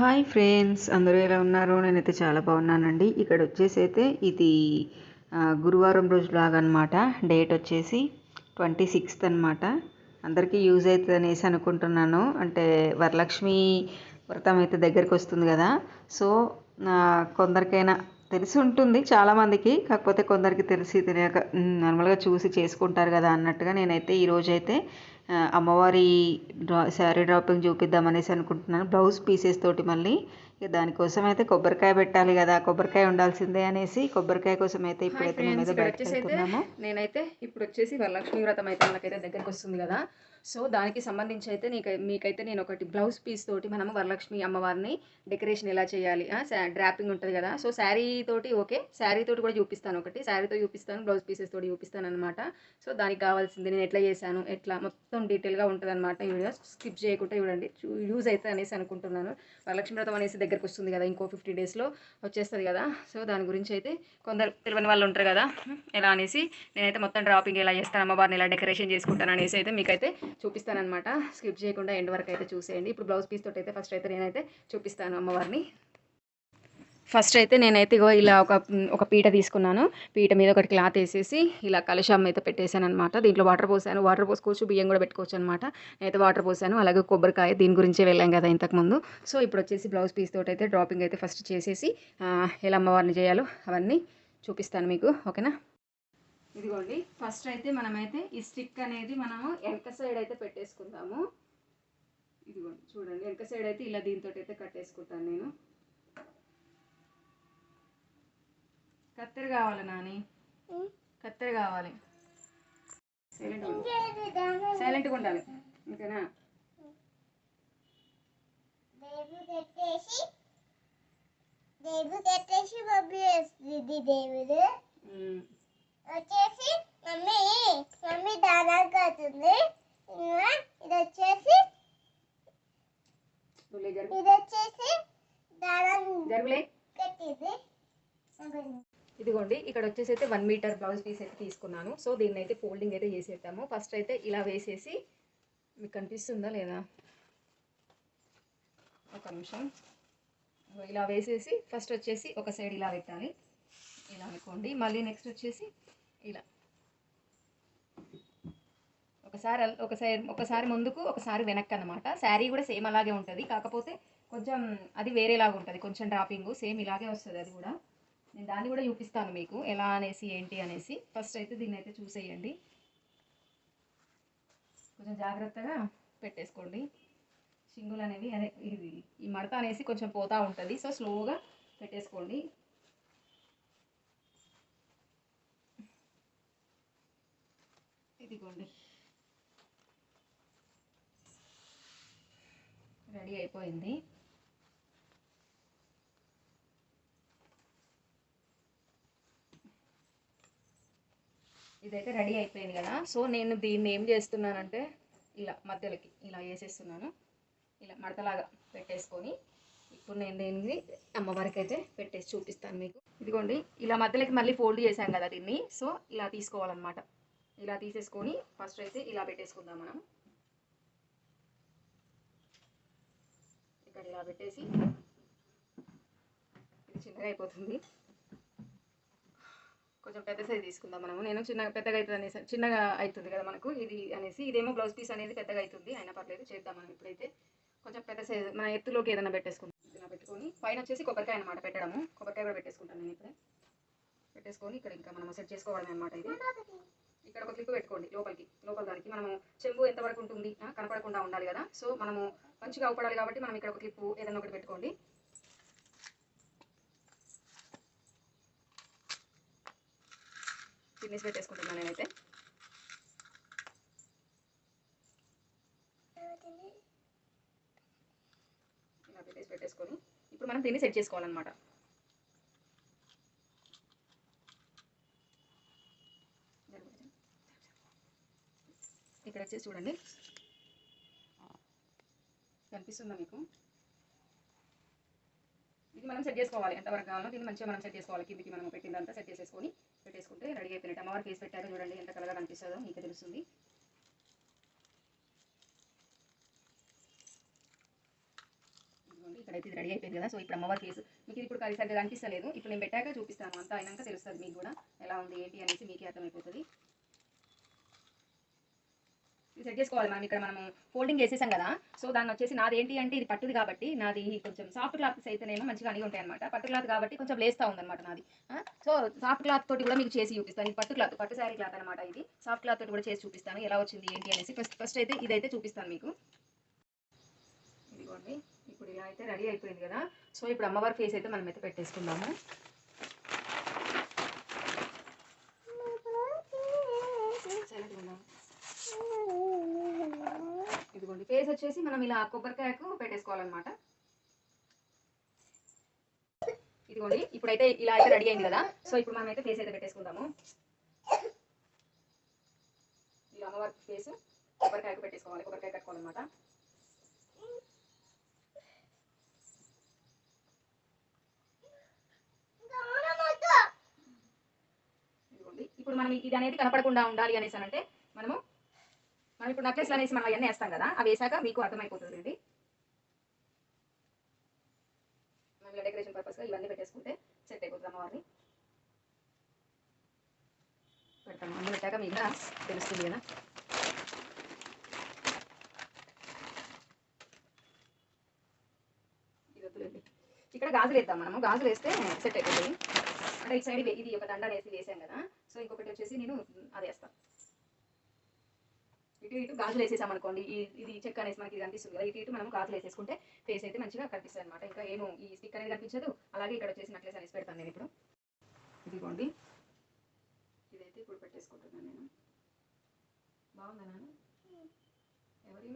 Hi friends అందరూ ఎలా ఉన్నారు? నేనైతే చాలా బాగున్నానండి. ఇక్కడ వచ్చేసి అయితే ఇది గురువారం రోజు బ్లాగ్ అనమాట డేట్ వచ్చేసి ట్వంటీ సిక్స్త్ అనమాట. అందరికీ యూజ్ అవుతుంది అనేసి అనుకుంటున్నాను. అంటే వరలక్ష్మి వ్రతం అయితే దగ్గరికి వస్తుంది కదా. సో కొందరికైనా తెలిసి ఉంటుంది చాలామందికి. కాకపోతే కొందరికి తెలిసి తెలియక నార్మల్గా చూసి చేసుకుంటారు కదా అన్నట్టుగా నేనైతే ఈరోజైతే అయితే అమ్మవారి డ్రా శారీ డ్రాపింగ్ చూపిద్దామనేసి అనుకుంటున్నాను. బ్లౌజ్ పీసెస్ తోటి మళ్ళీ ఇక దానికోసం అయితే కొబ్బరికాయ పెట్టాలి కదా కొబ్బరికాయ ఉండాల్సిందే అనేసి కొబ్బరికాయ కోసం అయితే ఇప్పుడైతే బయటకు వెళ్తున్నాము. నేనైతే ఇప్పుడు వచ్చేసి వరలక్ష్మి వ్రతం అయితే మనకైతే దగ్గరికి వస్తుంది కదా. సో దానికి సంబంధించి అయితే నీకు మీకైతే నేను ఒకటి బ్లౌజ్ పీస్ తోటి మనము వరలక్ష్మి అమ్మవారిని డెకరేషన్ ఎలా చేయాలి డ్రాపింగ్ ఉంటుంది కదా సో శారీ తోటి ఓకే శారీ తోటి కూడా చూపిస్తాను ఒకటి శారీతో చూపిస్తాను బ్లౌజ్ పీసెస్ తోటి చూపిస్తాను అనమాట సో దానికి కావాల్సింది నేను ఎట్లా చేశాను ఎట్లా మొత్తం డీటెయిల్గా ఉంటుంది అనమాట ఈ వీడియో స్కిప్ చేయకుండా చూడండి యూజ్ అవుతుంది అనేసి అనుకుంటున్నాను. వరలక్ష్మి వ్రతం అనేసి దగ్గరకు వస్తుంది కదా ఇంకో ఫిఫ్టీ డేస్లో వచ్చేస్తుంది కదా సో దాని గురించి అయితే కొందరు తెలియని వాళ్ళు ఉంటారు కదా ఎలా అనేసి నేనైతే మొత్తం డ్రాపింగ్ ఎలా చేస్తాను అమ్మవారిని ఎలా డెకరేషన్ చేసుకుంటాను అనేసి అయితే మీకైతే చూపిస్తానమాట స్కిప్ చేయకుండా ఎండ్ వరకు అయితే చూసేయండి. ఇప్పుడు బ్లౌజ్ పీస్ తోటి అయితే ఫస్ట్ అయితే నేనైతే చూపిస్తాను అమ్మవారిని. ఫస్ట్ అయితే నేనైతే ఇగో ఇలా ఒక ఒక పీట తీసుకున్నాను. పీట మీద ఒకటి క్లాత్ వేసేసి ఇలా కలశాం అయితే పెట్టేశాను అనమాట దీంట్లో వాటర్ పోసాను. వాటర్ పోసుకోవచ్చు బియ్యం కూడా పెట్టుకోవచ్చు అనమాట నేనైతే వాటర్ పోసాను. అలాగే కొబ్బరికాయ దీని గురించే వెళ్ళాం కదా ఇంతకుముందు. సో ఇప్పుడు వచ్చేసి బ్లౌజ్ పీస్ తోటి అయితే డ్రాపింగ్ అయితే ఫస్ట్ చేసేసి ఎలా అమ్మవారిని చేయాలో అవన్నీ చూపిస్తాను మీకు. ఓకేనా? ఇదిగోండి ఫస్ట్ అయితే మనమైతే ఈ స్టిక్ అనేది మనము వెనక సైడ్ అయితే పెట్టేసుకుందాము. ఇదిగోండి చూడండి వెనక సైడ్ అయితే ఇలా దీంతో అయితే కట్టేసుకుంటాను నేను. కత్తెర కావాలి నాని. కత్తెర కావాలి. సైలెంట్ సైలెంట్గా ఉండాలి. ఓకేనా దేవుడు దేవుడు వచ్చేసి మమ్మీ మమ్మీ కడుతుంది ఇంకా ఇది వచ్చేసి ఇది వచ్చేసి కట్టింది ఇదిగోండి ఇక్కడ వచ్చేసి అయితే వన్ మీటర్ బ్లౌజ్ పీస్ అయితే తీసుకున్నాను. సో దీన్ని అయితే ఫోల్డింగ్ అయితే చేసేద్దాము. ఫస్ట్ అయితే ఇలా వేసేసి మీకు కనిపిస్తుందా లేదా? ఒక నిమిషం. ఇలా వేసేసి ఫస్ట్ వచ్చేసి ఒక సైడ్ ఇలా పెట్టాలి. ఇలా అనుకోండి. మళ్ళీ నెక్స్ట్ వచ్చేసి ఇలా. ఒకసారి ఒకసారి ఒకసారి ముందుకు ఒకసారి వెనక్కి అనమాట శారీ కూడా సేమ్ అలాగే ఉంటుంది. కాకపోతే కొంచెం అది వేరేలాగా ఉంటుంది. కొంచెం డ్రాపింగ్ సేమ్ ఇలాగే వస్తుంది అది కూడా. నేను దాన్ని కూడా చూపిస్తాను మీకు. ఎలా అనేసి ఏంటి అనేసి. ఫస్ట్ అయితే దీన్ని అయితే చూసేయండి. కొంచెం జాగ్రత్తగా పెట్టేసుకోండి. సింగులు అనేవి అదే ఇది ఈ మడత అనేసి కొంచెం పోతూ ఉంటుంది. సో స్లోగా పెట్టేసుకోండి. ఇదిగోండి రెడీ అయిపోయింది. ఇదైతే రెడీ అయిపోయింది కదా. సో నేను దీన్ని ఏం చేస్తున్నానంటే ఇలా మధ్యలోకి ఇలా వేసేస్తున్నాను. ఇలా మడతలాగా పెట్టేసుకొని ఇప్పుడు నేను దీన్ని అమ్మవారికి అయితే పెట్టేసి చూపిస్తాను మీకు. ఇదిగోండి ఇలా మధ్యలోకి మళ్ళీ ఫోల్డ్ చేశాను కదా దీన్ని. సో ఇలా తీసుకోవాలన్నమాట. ఇలా తీసేసుకొని ఫస్ట్ అయితే ఇలా పెట్టేసుకుందాం మనం. ఇక్కడ ఇలా పెట్టేసి ఇది చిన్నగా అయిపోతుంది. కొంచెం పెద్ద సైజ్ తీసుకుందాం మనము. నేను చిన్నగా పెద్దగా అవుతుంది అనేసి చిన్నగా అవుతుంది కదా మనకు ఇది అనేసి. ఇదేమో బ్లౌజ్ పీస్ అనేది పెద్దగా అవుతుంది. అయినా పర్లేదు చేద్దాం మనం ఇప్పుడైతే. కొంచెం పెద్ద సైజ్ మన ఎత్తులోకి ఏదైనా పెట్టేసుకుందాం. ఇలా పెట్టుకొని పైన వచ్చేసి కొబ్బరికాయ అనమాట పెట్టడము. కొబ్బరికాయ కూడా పెట్టేసుకుంటాను నేను ఇప్పుడే. పెట్టేసుకొని ఇక్కడ ఇంకా మనం సెట్ చేసుకోవడమే అనమాట ఇది. ఇక్కడ ఒక క్లిప్ పెట్టుకోండి లోపలికి లోపల దానికి. మనము చెంబు ఎంతవరకు ఉంటుంది కనపడకుండా ఉండాలి కదా. సో మనము మంచిగా అవపడాలి కాబట్టి మనం ఇక్కడ ఒక క్లిప్ ఏదైనా ఒకటి పెట్టుకోండి. కిడ్నీస్ పెట్టేసుకుంటున్నాను నేనైతే. ఇలా పెట్టేసి పెట్టేసుకొని ఇప్పుడు మనం దీన్ని సెట్ చేసుకోవాలన్నమాట. ఇక్కడ వచ్చేసి చూడండి కనిపిస్తుందా మీకు? ఇది మనం సెట్ చేసుకోవాలి. ఎంతవరకు కావాలో దీన్ని మంచిగా మనం సెట్ చేసుకోవాలి. కిందికి మనం పెట్టిందంతా సెట్ చేసేసుకొని పెట్టేసుకుంటే రెడీ అయిపోయినట్టు. అమ్మవారి ఫేస్ పెట్టారు చూడండి ఎంత కలగా కనిపిస్తుందో మీకు తెలుస్తుంది. ఇక్కడైతే ఇది రెడీ అయిపోయింది కదా. సో ఇప్పుడు అమ్మవారి ఫేస్ మీకు ఇది ఇప్పుడు సరిగ్గా కనిపిస్తలేదు. ఇప్పుడు నేను పెట్టాక చూపిస్తాను. అంతా అయినాక తెలుస్తుంది మీకు కూడా ఎలా ఉంది ఏంటి అనేసి మీకే అర్థమైపోతుంది. సెట్ చేసుకోవాలి మనం ఇక్కడ మనం ఫోల్డింగ్ చేసేసాం కదా. సో దాన్ని వచ్చేసి నాది ఏంటి అంటే ఇది పట్టుది కాబట్టి నాది కొంచెం సాఫ్ట్ క్లాత్స్ అయితేనేమో మంచిగా అనిగి ఉంటాయి అనమాట పట్టు క్లాత్ కాబట్టి కొంచెం లేస్తా ఉందన్నమాట నాది. సో సాఫ్ట్ క్లాత్ తోటి కూడా మీకు చేసి చూపిస్తాను. ఇది పట్టు క్లాత్ పట్టు శారీ క్లాత్ అనమాట ఇది. సాఫ్ట్ క్లాత్ తోటి కూడా చేసి చూపిస్తాను. ఎలా వచ్చింది ఏంటి అనేసి ఫస్ట్ ఫస్ట్ అయితే ఇదైతే చూపిస్తాను మీకు. ఇదిగోండి. ఇప్పుడు ఇలా అయితే రెడీ అయిపోయింది కదా. సో ఇప్పుడు అమ్మవారి ఫేస్ అయితే మనం అయితే పెట్టేసుకుందాము. ఇదిగోండి. ఫేస్ వచ్చేసి మనం ఇలా కొబ్బరికాయకు పెట్టేసుకోవాలన్నమాట. ఇదిగోండి ఇప్పుడైతే ఇలా అయితే రెడీ అయింది కదా. సో ఇప్పుడు మనం అయితే ఫేస్ అయితే పెట్టేసుకుందాము. ఇలా అమ్మవారి ఫేస్ కొబ్బరికాయకు పెట్టేసుకోవాలి. కొబ్బరికాయ కట్టుకోవాలన్నమాట. ఇదిగోండి ఇప్పుడు మనం ఇది అనేది కనపడకుండా ఉండాలి అనేసి అంటే మనము మనం ఇప్పుడు నెక్లెస్ అనేసి మనం అవన్నీ వేస్తాం కదా అవి వేసాక మీకు అర్థమైపోతుంది మనం ఇలా డెకరేషన్ పర్పస్గా ఇవన్నీ పెట్టేసుకుంటే సెట్ అయిపోతుంది అమ్మవారిని పెడతాము అన్ని పెట్టాక మీకు కూడా తెలుస్తుంది కదా. ఇది ఇక్కడ గాజులు వేద్దాం మనము. గాజులు వేస్తే సెట్ అయిపోతుంది. అంటే ఈ సైడ్ ఇది ఒక దండ వేసి వేసాం కదా. సో ఇంకొకటి వచ్చేసి నేను అది వేస్తాను. ఇటు ఇటు గాజులు వేసేసాం అనుకోండి ఈ ఇది చెక్క అనేసి మనకి ఇది కనిపిస్తుంది కదా ఇటు ఇటు మనం గాజులు వేసేసుకుంటే ఫేస్ అయితే మంచిగా కనిపిస్తుంది అనమాట ఇంకా ఏమో ఈ స్టిక్ అనేది కనిపించదు. అలాగే ఇక్కడ వచ్చేసి నెక్లెస్ అనేసి పెడతాను నేను ఇప్పుడు. ఇదిగోండి. ఇదైతే ఇప్పుడు పెట్టేసుకుంటున్నాను నేను. బాగుందా నాన్న? ఎవరి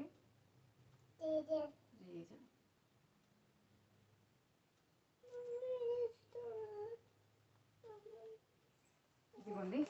ఇదిగోండి.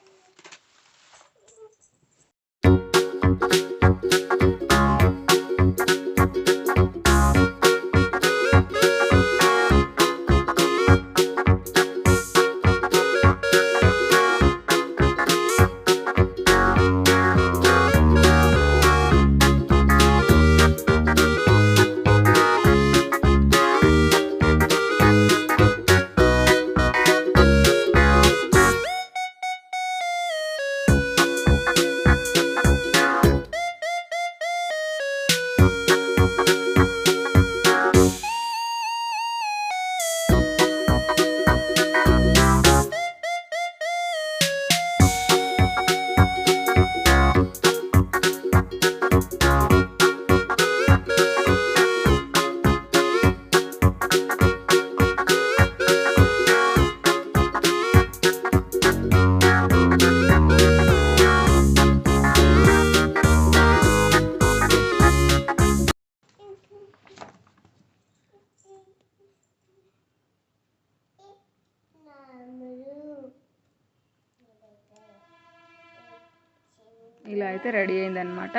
అయితే రెడీ అయిందనమాట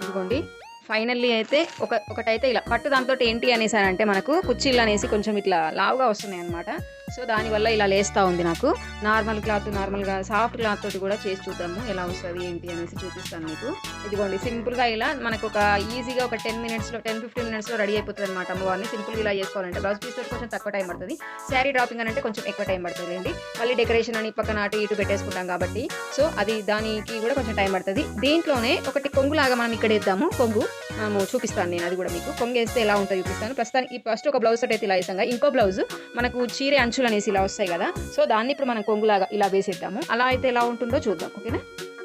ఇదిగోండి. ఫైనల్లీ అయితే ఒక ఒకటైతే ఇలా పట్టు దాంతో ఏంటి అనేసి అంటే మనకు కుర్చీలు అనేసి కొంచెం ఇట్లా లావుగా వస్తున్నాయి అనమాట సో దానివల్ల ఇలా లేస్తూ ఉంది నాకు. నార్మల్ క్లాత్ నార్మల్గా సాఫ్ట్ క్లాత్ తోటి కూడా చేసి చూద్దాము. ఎలా వస్తుంది ఏంటి అనేసి చూపిస్తాను మీకు. ఇదిగోండి సింపుల్గా ఇలా మనకు ఒక ఈజీగా ఒక టెన్ మినిట్స్లో టెన్ ఫిఫ్టీన్ మినిట్స్లో రెడీ అయిపోతుంది అనమాట అమ్మవారిని. సింపుల్గా ఇలా చేసుకోవాలంటే బ్లౌజ్ పీస్ కొంచెం తక్కువ టైం పడుతుంది. శారీ డ్రాపింగ్ అని అంటే కొంచెం ఎక్కువ టైం పడుతుంది అండి. మళ్ళీ డెకరేషన్ అని పక్కన అటు ఇటు పెట్టేసుకుంటాం కాబట్టి. సో అది దానికి కూడా కొంచెం టైం పడుతుంది. దీంట్లోనే ఒకటి కొంగులాగా మనం ఇక్కడ వేద్దాము. కొంగు మనము చూపిస్తాను నేను అది కూడా మీకు. కొంగు వేస్తే ఎలా ఉంటుందో చూపిస్తాను. ప్రస్తుతానికి ఫస్ట్ ఒక బ్లౌజ్ సెట్ అయితే ఇలా వేసాం ఇంకో బ్లౌజ్ మనకు చీరే అంచులు అనేసి ఇలా వస్తాయి కదా. సో దాన్ని ఇప్పుడు మనం కొంగులాగా ఇలా వేసేద్దాము. అలా అయితే ఎలా ఉంటుందో చూద్దాం ఓకేనా?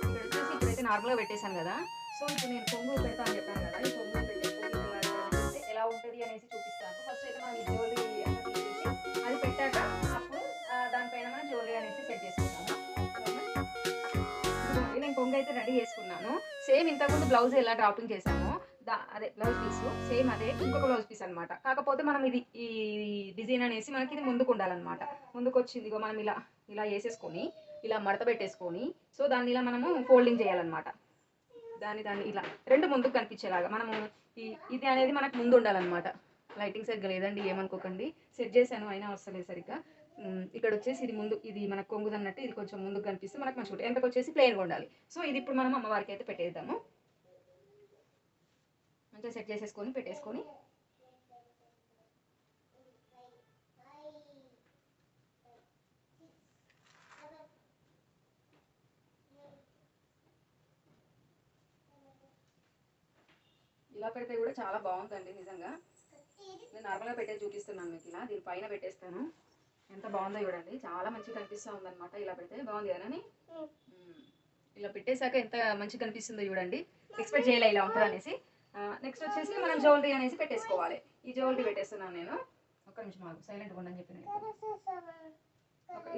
ఇక్కడ వచ్చేసి ఇప్పుడైతే నార్మల్గా పెట్టేశాను కదా. సో ఇప్పుడు నేను కొంగు పెడతా అని చెప్పాను కదా. ఈ కొంగు పెట్టే ఎలా ఉంటుంది అనేసి చూపిస్తాను. ఫస్ట్ అయితే మనం ఈ జ్యువెలరీ అది పెట్టాక అప్పుడు దానిపైన మనం జ్యువెలరీ అనేసి సెట్ చేసుకుంటాము నేను కొంగు అయితే రెడీ చేసుకున్నాను. సేమ్ ఇంతకుముందు బ్లౌజ్ ఎలా డ్రాపింగ్ చేసామో దా అదే బ్లౌజ్ పీస్ సేమ్ అదే ఇంకొక బ్లౌజ్ పీస్ అనమాట కాకపోతే మనం ఇది ఈ డిజైన్ అనేసి మనకి ఇది ముందుకు ఉండాలన్నమాట. ముందుకు వచ్చిందిగో మనం ఇలా ఇలా వేసేసుకొని ఇలా మడత పెట్టేసుకొని సో దాన్ని ఇలా మనము ఫోల్డింగ్ చేయాలన్నమాట. దాన్ని దాన్ని ఇలా రెండు ముందుకు కనిపించేలాగా మనము ఈ ఇది అనేది మనకు ముందు ఉండాలన్నమాట. లైటింగ్ సరిగ్గా లేదండి ఏమనుకోకండి. సెట్ చేశాను అయినా వస్తలేదు సరిగ్గా. ఇక్కడ వచ్చేసి ఇది ముందు ఇది మనకు కొంగుదన్నట్టు ఇది కొంచెం ముందుకు కనిపిస్తే మనకు మంచిగా ఉంటుంది. వెనకకు వచ్చేసి ప్లెయిన్గా ఉండాలి. సో ఇది ఇప్పుడు మనం అమ్మవారికి అయితే పెట్టేద్దాము. ఇంకా సెట్ చేసేసుకొని పెట్టేసుకొని. ఇలా పెడితే కూడా చాలా బాగుందండి నిజంగా. నేను నార్మల్గా పెట్టేసి చూపిస్తున్నాను మీకు ఇలా. దీని పైన పెట్టేస్తాను. ఎంత బాగుందో చూడండి. చాలా మంచిగా కనిపిస్తూ ఉందన్నమాట ఇలా పెడితే. బాగుంది కదా ఇలా పెట్టేశాక ఎంత మంచిగా కనిపిస్తుందో చూడండి. ఎక్స్పెక్ట్ చేయలే ఇలా ఉంటుంది అనేసి నెక్స్ట్ వచ్చేసి మనం జ్యువెలరీ అనేసి పెట్టేసుకోవాలి. ఈ జ్యువెలరీ పెట్టేస్తున్నాను నేను. ఒక్క నిమిషం ఆగు సైలెంట్గా ఉండని చెప్పిన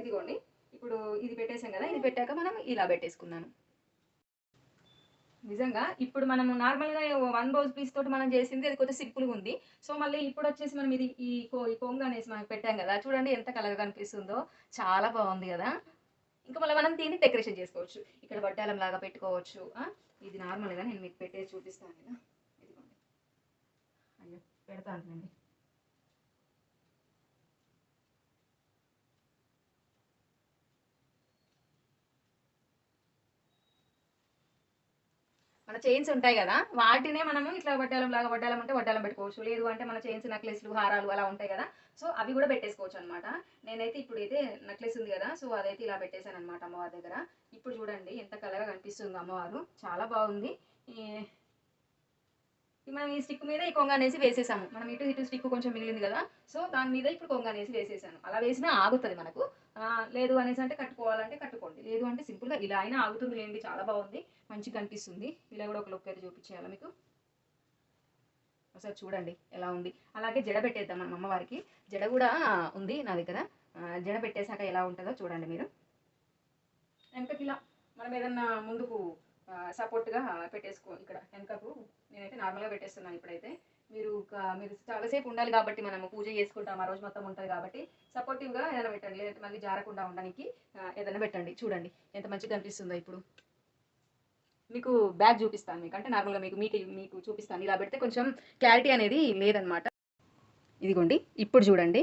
ఇదిగోండి. ఇప్పుడు ఇది పెట్టేసాం కదా ఇది పెట్టాక మనం ఇలా పెట్టేసుకున్నాను నిజంగా ఇప్పుడు మనం నార్మల్గా వన్ బౌజ్ పీస్ తోటి మనం చేసింది అది కొద్దిగా సింపుల్గా ఉంది. సో మళ్ళీ ఇప్పుడు వచ్చేసి మనం ఇది ఈ కో ఈ కొంగు అనేసి మనం పెట్టాం కదా చూడండి ఎంత కలర్ కనిపిస్తుందో. చాలా బాగుంది కదా. ఇంకా మళ్ళీ మనం దీన్ని డెకరేషన్ చేసుకోవచ్చు. ఇక్కడ వడ్డాలం లాగా పెట్టుకోవచ్చు. ఇది నార్మల్గా నేను మీకు పెట్టేసి చూపిస్తాను కదా అయ్యో పెడతానండి మన చైన్స్ ఉంటాయి కదా వాటినే మనము ఇట్లా వడ్డాలం లాగా వడ్డాలం అంటే వడ్డాలం పెట్టుకోవచ్చు. లేదు అంటే మన చైన్స్ నెక్లెస్లు హారాలు అలా ఉంటాయి కదా. సో అవి కూడా పెట్టేసుకోవచ్చు అనమాట నేనైతే ఇప్పుడు నెక్లెస్ ఉంది కదా సో అదైతే ఇలా పెట్టేశాను అనమాట అమ్మవారి దగ్గర. ఇప్పుడు చూడండి ఎంత కలగా కనిపిస్తుంది అమ్మవారు. చాలా బాగుంది. మనం ఈ స్టిక్ మీద ఈ కొంగ అనేసి వేసేసాము. మనం ఇటు ఇటు స్టిక్ కొంచెం మిగిలింది కదా. సో దాని మీద ఇప్పుడు కొంగ అనేసి వేసేసాను. అలా వేసినా ఆగుతుంది మనకు. లేదు అనేసి అంటే కట్టుకోవాలంటే కట్టుకోండి. లేదు అంటే సింపుల్గా ఇలా అయినా ఆగుతుంది లేండి చాలా బాగుంది. మంచిగా కనిపిస్తుంది. ఇలా కూడా ఒక లుక్ అయితే చూపించేయాలి మీకు. ఒకసారి చూడండి ఎలా ఉంది. అలాగే జడ పెట్టేద్దాం మనం అమ్మవారికి. జడ కూడా ఉంది నా దగ్గర. జడ పెట్టేశాక ఎలా ఉంటుందో చూడండి మీరు. వెనకకి ఇలా మనం ఏదన్నా ముందుకు సపోర్ట్గా పెట్టేసుకో ఇక్కడ వెనకకు నార్మల్గా పెట్టేస్తున్నాను ఇప్పుడైతే. మీరు మీరు చాలాసేపు ఉండాలి కాబట్టి మనము పూజ చేసుకుంటాం ఆ రోజు మొత్తం ఉంటుంది కాబట్టి. సపోర్టివ్గా ఏదైనా పెట్టండి లేదంటే మళ్ళీ జారకుండా ఉండడానికి ఏదైనా పెట్టండి. చూడండి ఎంత మంచిగా కనిపిస్తుందో ఇప్పుడు. మీకు బ్యాగ్ చూపిస్తాను మీకు. అంటే నార్మల్గా మీకు మీకు మీకు చూపిస్తాను. ఇలా పెడితే కొంచెం క్లారిటీ అనేది లేదనమాట. ఇదిగోండి ఇప్పుడు చూడండి.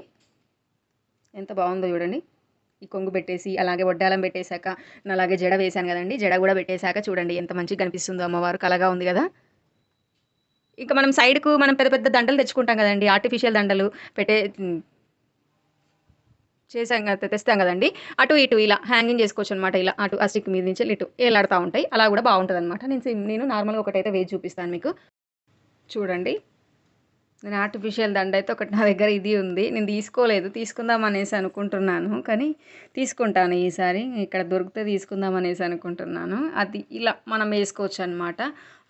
ఎంత బాగుందో చూడండి. ఈ కొంగు పెట్టేసి అలాగే వడ్డాలం పెట్టేశాక అలాగే జడ వేశాను కదండి. జడ కూడా పెట్టేశాక చూడండి ఎంత మంచిగా కనిపిస్తుందో అమ్మవారు. కలగా ఉంది కదా. ఇంకా మనం సైడ్కు మనం పెద్ద పెద్ద దండలు తెచ్చుకుంటాం కదండి ఆర్టిఫిషియల్ దండలు పెట్టే చేసాం కదా తెస్తాం కదండి. అటు ఇటు ఇలా హ్యాంగింగ్ చేసుకోవచ్చు అనమాట ఇలా అటు ఆ స్టిక్ మీద నుంచి ఇటు ఏలాడుతూ ఉంటాయి. అలా కూడా బాగుంటుంది అనమాట నేను నేను నార్మల్గా ఒకటైతే వేసి చూపిస్తాను మీకు. చూడండి. నేను ఆర్టిఫిషియల్ దండ అయితే ఒకటి నా దగ్గర ఇది ఉంది. నేను తీసుకోలేదు తీసుకుందాం అనేసి అనుకుంటున్నాను. కానీ తీసుకుంటాను ఈసారి. ఇక్కడ దొరికితే తీసుకుందాం అనేసి అనుకుంటున్నాను. అది ఇలా మనం వేసుకోవచ్చు అనమాట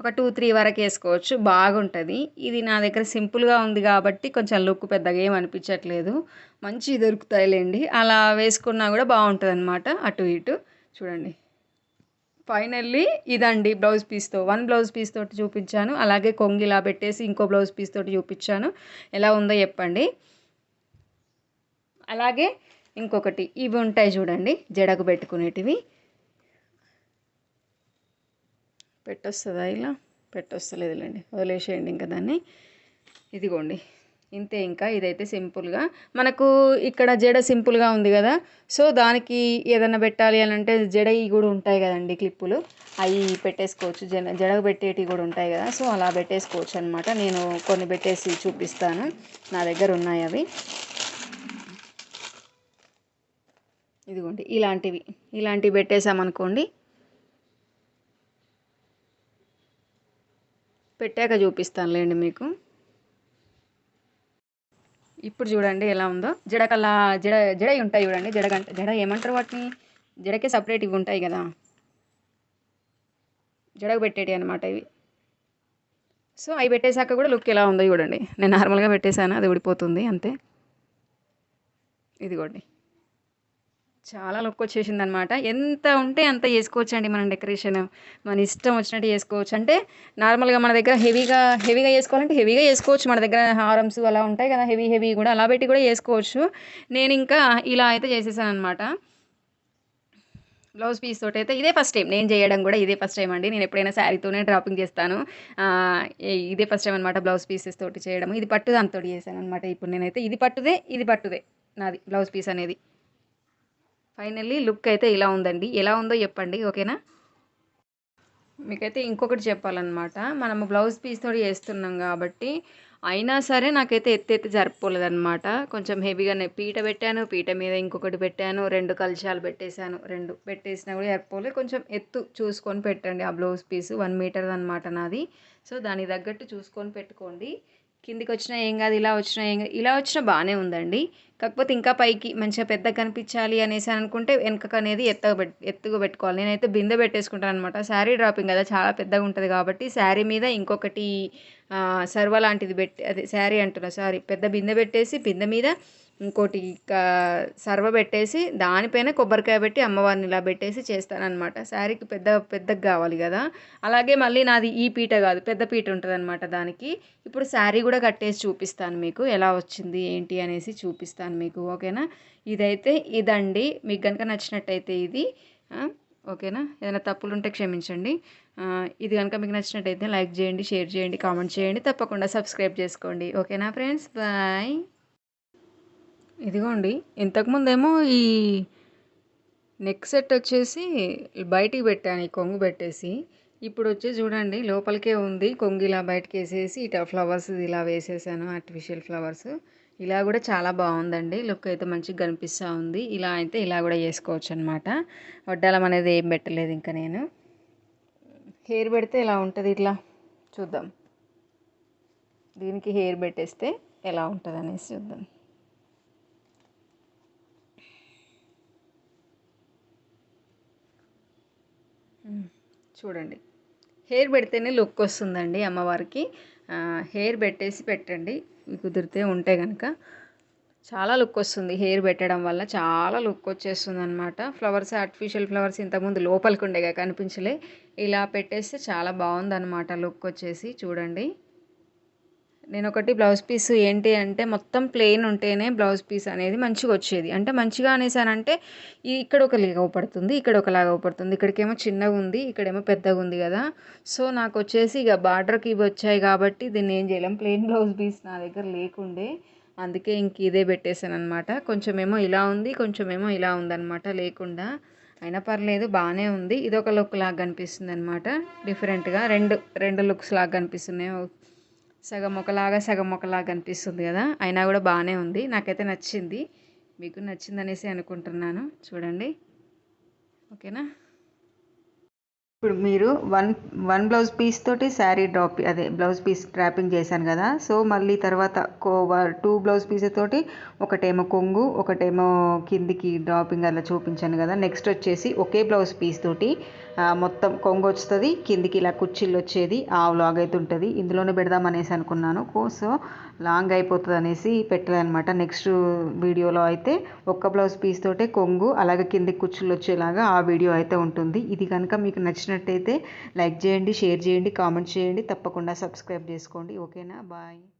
ఒక టూ త్రీ వరకు వేసుకోవచ్చు. బాగుంటుంది. ఇది నా దగ్గర సింపుల్గా ఉంది కాబట్టి కొంచెం లుక్ పెద్దగా ఏం అనిపించట్లేదు. మంచి దొరుకుతాయిలేండి. అలా వేసుకున్నా కూడా బాగుంటుంది అనమాట అటు ఇటు. చూడండి. ఫైనల్లీ ఇదండి బ్లౌజ్ పీస్తో వన్ బ్లౌజ్ పీస్ తోటి చూపించాను. అలాగే కొంగి ఇలా పెట్టేసి ఇంకో బ్లౌజ్ పీస్ తోటి చూపించాను. ఎలా ఉందో చెప్పండి. అలాగే ఇంకొకటి. ఇవి ఉంటాయి చూడండి జడకు పెట్టుకునేటివి. పెట్టొస్తుందా ఇలా? పెట్టొస్తలేదులేండి. వదిలేసేయండి ఇంకా దాన్ని. ఇదిగోండి. ఇంతే ఇంకా ఇదైతే సింపుల్గా. మనకు ఇక్కడ జడ సింపుల్గా ఉంది కదా సో దానికి ఏదైనా పెట్టాలి అని అంటే జడవి కూడా ఉంటాయి కదండి క్లిప్పులు. అవి పెట్టేసుకోవచ్చు జడ జడ పెట్టేటివి కూడా ఉంటాయి కదా సో అలా పెట్టేసుకోవచ్చు అనమాట నేను కొన్ని పెట్టేసి చూపిస్తాను. నా దగ్గర ఉన్నాయి అవి. ఇదిగోండి ఇలాంటివి. ఇలాంటివి పెట్టేసామనుకోండి పెట్టాక చూపిస్తానులేండి మీకు. ఇప్పుడు చూడండి ఎలా ఉందో. జడకల్లా జడ జడ ఉంటాయి చూడండి. జడ జడ ఏమంటారు వాటిని? జడకే సపరేట్ ఇవి ఉంటాయి కదా. జడకు పెట్టేటి అనమాట ఇవి. సో అవి పెట్టేశాక కూడా లుక్ ఎలా ఉందో చూడండి. నేను నార్మల్గా పెట్టేశాను అది ఊడిపోతుంది అంతే. ఇదిగోండి. చాలా లుక్ వచ్చేసింది అనమాట ఎంత ఉంటే అంత వేసుకోవచ్చు అండి మనం డెకరేషన్. మన ఇష్టం వచ్చినట్టు చేసుకోవచ్చు. అంటే నార్మల్గా మన దగ్గర హెవీగా హెవీగా వేసుకోవాలంటే హెవీగా వేసుకోవచ్చు మన దగ్గర హారమ్స్ అలా ఉంటాయి కదా హెవీ హెవీ కూడా అలా పెట్టి కూడా చేసుకోవచ్చు. నేను ఇంకా ఇలా అయితే చేసేసాను అనమాట బ్లౌజ్ పీస్ తోటి అయితే ఇదే ఫస్ట్ టైం. నేను చేయడం కూడా ఇదే ఫస్ట్ టైం అండి. నేను ఎప్పుడైనా శారీతోనే డ్రాపింగ్ చేస్తాను. ఏ- ఇదే ఫస్ట్ టైం అనమాట బ్లౌజ్ పీసెస్ తోటి చేయడం ఇది పట్టు దాంతో చేశాను అనమాట ఇప్పుడు నేనైతే ఇది పట్టుదే ఇది పట్టుదే నాది బ్లౌజ్ పీస్ అనేది. ఫైనల్లీ లుక్ అయితే ఇలా ఉందండి. ఎలా ఉందో చెప్పండి ఓకేనా? మీకైతే ఇంకొకటి చెప్పాలన్నమాట. మనము బ్లౌజ్ పీస్ తోటి వేస్తున్నాం కాబట్టి అయినా సరే నాకైతే ఎత్తి ఎత్తి కొంచెం హెవీగానే పీట పెట్టాను పీట మీద ఇంకొకటి పెట్టాను రెండు కలశాలు పెట్టేశాను రెండు పెట్టేసినా కూడా జరుపుకోలేదు కొంచెం ఎత్తు చూసుకొని పెట్టండి ఆ బ్లౌజ్ పీస్ వన్ మీటర్ అనమాట నాది. సో దానికి తగ్గట్టు చూసుకొని పెట్టుకోండి. కిందికి వచ్చినా ఏం కాదు ఇలా వచ్చినా ఏం కాదు. ఇలా వచ్చినా బాగానే ఉందండి. కాకపోతే ఇంకా పైకి మంచిగా పెద్దగా కనిపించాలి అనేసి అనుకుంటే వెనకకు అనేది ఎత్తగా పెట్ ఎత్తుగా పెట్టుకోవాలి. నేనైతే బిందె పెట్టేసుకుంటాను అనమాట శారీ డ్రాపింగ్ కదా చాలా పెద్దగా ఉంటుంది కాబట్టి శారీ మీద ఇంకొకటి సర్వ లాంటిది పెట్టి అదే శారీ అంటున్నా సారీ. పెద్ద బిందె పెట్టేసి బిందె మీద ఇంకోటి క- సర్వ పెట్టేసి దానిపైన కొబ్బరికాయ పెట్టి అమ్మవారిని ఇలా పెట్టేసి చేస్తానన్నమాట. శారీకి పెద్ద పెద్దగా కావాలి కదా. అలాగే మళ్ళీ నాది ఈ పీట కాదు పెద్ద పీట ఉంటుందన్నమాట దానికి. ఇప్పుడు శారీ కూడా కట్టేసి చూపిస్తాను మీకు. ఎలా వచ్చింది ఏంటి అనేసి చూపిస్తాను మీకు. ఓకేనా? ఇదైతే ఇదండి. మీకు కనుక నచ్చినట్టయితే ఇది. ఓకేనా? ఏదైనా తప్పులు ఉంటే క్షమించండి ఇది కనుక మీకు నచ్చినట్టయితే లైక్ చేయండి షేర్ చేయండి కామెంట్ చేయండి. తప్పకుండా సబ్స్క్రైబ్ చేసుకోండి. ఓకేనా ఫ్రెండ్స్? బాయ్. ఇదిగోండి ఇంతకుముందేమో ఈ నెక్ సెట్ వచ్చేసి బయటికి పెట్టాను ఈ కొంగు పెట్టేసి. ఇప్పుడు వచ్చి చూడండి లోపలికే ఉంది. కొంగు ఇలా బయటకు వేసేసి ఇట్లా ఫ్లవర్స్ ఇలా వేసేసాను ఆర్టిఫిషియల్ ఫ్లవర్స్ ఇలా కూడా చాలా బాగుందండి. లుక్ అయితే మంచిగా కనిపిస్తూ ఉంది. ఇలా అయితే ఇలా కూడా చేసుకోవచ్చు అనమాట వడ్డాలం అనేది ఏం పెట్టలేదు ఇంకా నేను. హెయిర్ పెడితే ఇలా ఉంటుంది ఇట్లా? చూద్దాం. దీనికి హెయిర్ పెట్టేస్తే ఎలా ఉంటుంది అనేసి చూద్దాం. చూడండి. హెయిర్ పెడితేనే లుక్ వస్తుందండి అమ్మవారికి. హెయిర్ పెట్టేసి పెట్టండి. కుదిరితే ఉంటే కనుక చాలా లుక్ వస్తుంది హెయిర్ పెట్టడం వల్ల. చాలా లుక్ వచ్చేస్తుంది అనమాట ఫ్లవర్స్ ఆర్టిఫిషియల్ ఫ్లవర్స్ ఇంతకుముందు లోపలికి ఉండేగా కనిపించలే. ఇలా పెట్టేస్తే చాలా బాగుందన్నమాట లుక్ వచ్చేసి. చూడండి. నేను ఒకటి బ్లౌజ్ పీస్ ఏంటి అంటే మొత్తం ప్లెయిన్ ఉంటేనే బ్లౌజ్ పీస్ అనేది మంచిగా వచ్చేది అంటే మంచిగా అనేసానంటే ఈ ఇక్కడ ఒక లాగా పడుతుంది ఇక్కడ ఒకలాగా పడుతుంది. ఇక్కడికేమో చిన్నగా ఉంది ఇక్కడేమో పెద్దగా ఉంది కదా. సో నాకు వచ్చేసి ఇక బార్డర్కి ఇవి వచ్చాయి కాబట్టి దీన్ని ఏం చేయలేం. ప్లెయిన్ బ్లౌజ్ పీస్ నా దగ్గర లేకుండే. అందుకే ఇంక ఇదే పెట్టేశాను అనమాట కొంచెమేమో ఇలా ఉంది కొంచెమేమో ఇలా ఉందన్నమాట లేకుండా. అయినా పర్లేదు బాగానే ఉంది. ఇది ఒక లుక్ లాగా కనిపిస్తుంది అనమాట డిఫరెంట్గా రెండు రెండు లుక్స్ లాగా కనిపిస్తున్నాయి సగం ఒకలాగా సగం ఒకలాగా అనిపిస్తుంది కదా? అయినా కూడా బాగానే ఉంది. నాకైతే నచ్చింది. మీకు నచ్చిందనేసి అనుకుంటున్నాను. చూడండి. ఓకేనా? ఇప్పుడు మీరు వన్ వన్ బ్లౌజ్ పీస్ తోటి శారీ డ్రాప్ అదే బ్లౌజ్ పీస్ డ్రాపింగ్ చేశాను కదా? సో మళ్ళీ తర్వాత కో టూ బ్లౌజ్ పీస్ తోటి ఒకటేమో కొంగు ఒకటేమో కిందికి డ్రాపింగ్ అలా చూపించాను కదా? నెక్స్ట్ వచ్చేసి ఒకే బ్లౌజ్ పీస్ తోటి మొత్తం కొంగు వస్తుంది కిందికి ఇలా కుర్చీలు వచ్చేది ఆ వ్లాగ్ అయితే ఉంటుంది ఇందులోనే పెడదాం అనేసి అనుకున్నాను. కో- సో లాంగ్ అయిపోతుంది అనేసి పెట్టలేదనమాట నెక్స్ట్ వీడియోలో అయితే ఒక్క బ్లౌజ్ పీస్ తోటే కొంగు అలాగే కిందికి కుర్చీలు వచ్చేలాగా ఆ వీడియో అయితే ఉంటుంది. ఇది కనుక మీకు నచ్చినట్టయితే లైక్ చేయండి షేర్ చేయండి కామెంట్ చేయండి. తప్పకుండా సబ్స్క్రైబ్ చేసుకోండి. ఓకేనా? బాయ్.